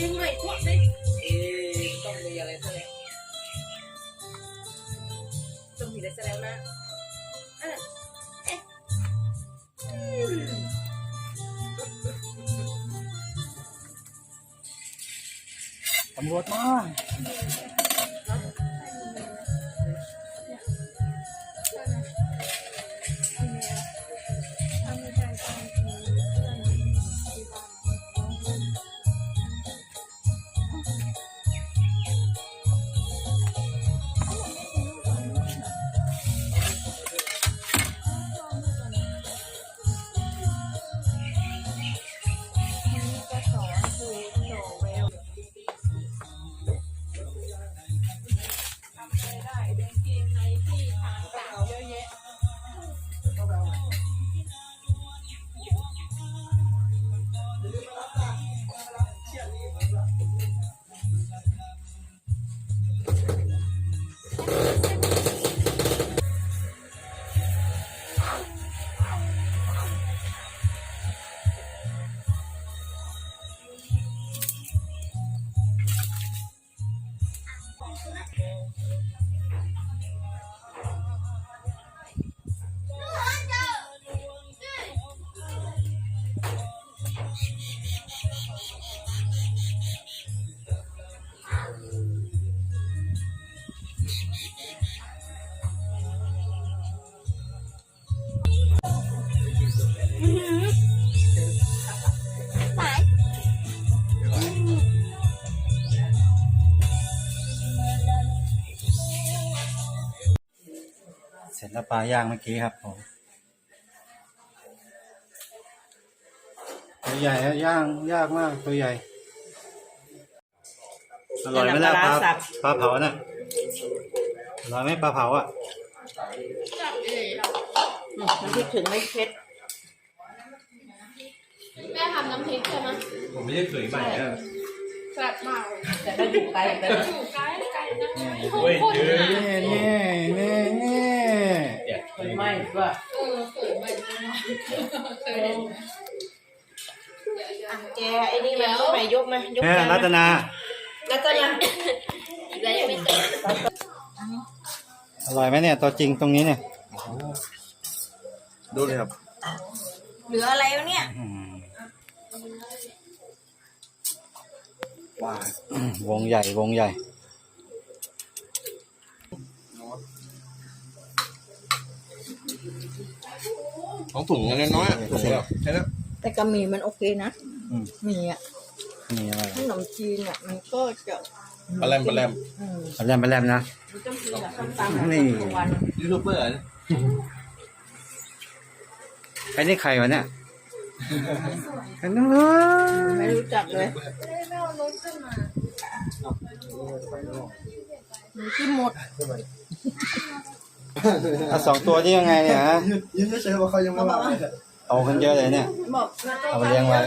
จริงไหมพวกนี้เอ๊ะต้องมีอะไรซะแล้วต้องมีอะไรซะแล้วนะอะเอ๊ะตำรวจมา สร็จแล้วปลาย่างเมื่อกี้ครับผมตัวใหญ่อะย่างยากมากตัวใหญ่ อร่อยไหมล่ะปลาปลาเผาน่ะอร่อยไหมปลาเผาอะน้ำพริกถึงไม่เผ็ดแม่ทำน้ำพริกใช่ไหมผมไม่ได้เคยใหม่อะแซ่บมากแต่ก็อยู่ไกลกันนะอยู่ใกล้ใกล้นะโอ้ยเจอเนี่ยเนี่ยเนี่ยเนี่ย เคยไหม ว่าเออเขินไปเคยเห็นอะแกไอ้นี่มันยกไหมยกไหมยกเนี่ยแกรัตนารัตนาแล้วยังไม่เสร็จอร่อยไหมเนี่ยตัวจริงตรงนี้เนี่ยดูเลยครับเหลืออะไรวะเนี่ยอืมว้าววงใหญ่วงใหญ่ ของถุงเงินน้อยๆอะถุงแบบแค่นั้นแต่กะหมี่มันโอเคนะอืม หมี่อะนี่อะไรขนมจีนอะมันก็จะปลาแรมปลาแรมอืมปลาแรมปลาแรมนะ มันต้องกินกับส้มตำอะนี่ ทุกวันยูทูบเบอร์นะไอ้นี่ใครวะเนี่ยไอ้นั่นเลไม่ยรู้จักเลยมีที่หมด อะสองตัวนี่ยังไงเนี่ยฮะยืนเฉยๆว่าเขายังไม่มาเลยโตกันเยอะเลยเนี่ย บอกเอาไปเลี้ยงไว้